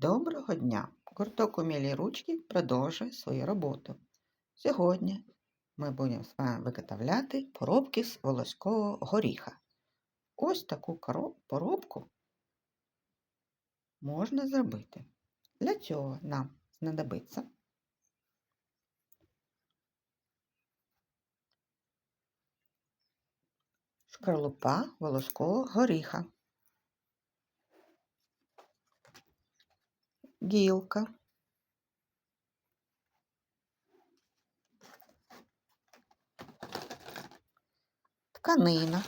Доброго дня! Гурток умілі ручки продовжує свою роботу. Сьогодні ми будемо з вами виготовляти поробки з волоського горіха. Ось таку поробку можна зробити. Для цього нам знадобиться шкарлупа волоського горіха, гілка, тканина,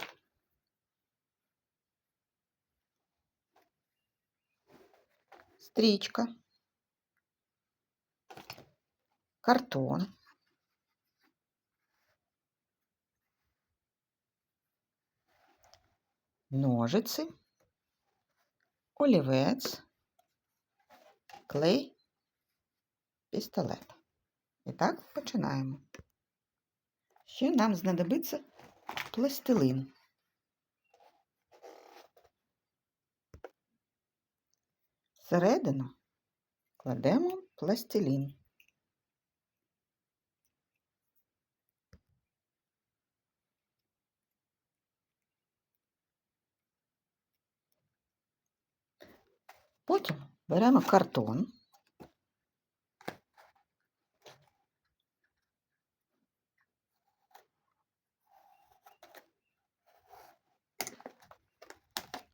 стрічка, картон, ножиці, олівець, клей, пістолет. І так починаємо. Ще нам знадобиться пластилин. Всередину кладемо пластилін. Потім беремо картон.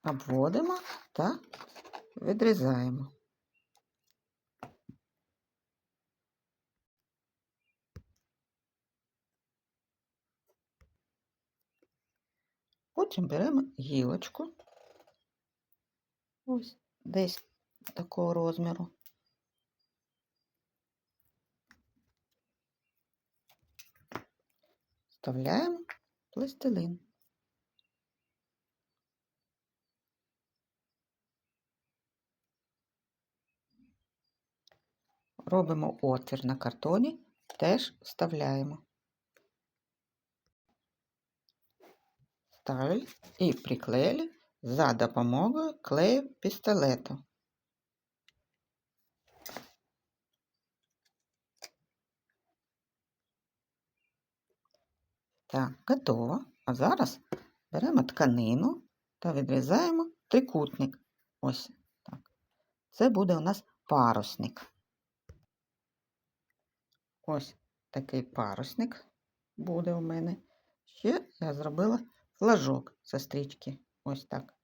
Обводимо та відрізаємо. Потім беремо гілочку, ось десь такого розміру. Вставляємо пластилин. Робимо отвір на картоні, теж вставляємо. Ставили і приклеїли за допомогою клею пістолету. Так, готово. А зараз беремо тканину та відрізаємо трикутник. Ось так. Це буде у нас парусник. Ось такий парусник буде у мене. Ще я зробила флажок зі стрічки. Ось так.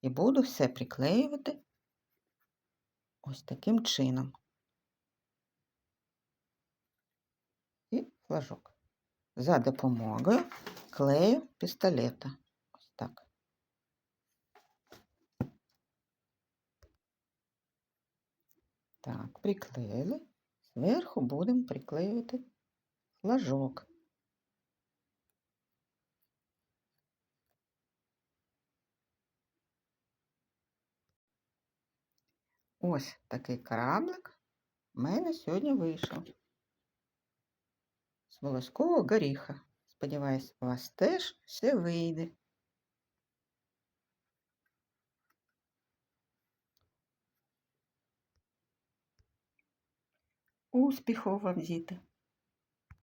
І буду все приклеювати ось таким чином. І флажок. За допомогою клею пістолета. Ось так. Так, приклеїли. Зверху будемо приклеювати флажок. Ось такий кораблик в мене сьогодні вийшов. З волоського горіха. Сподіваюсь, у вас теж все вийде. Успіхов вам, діти!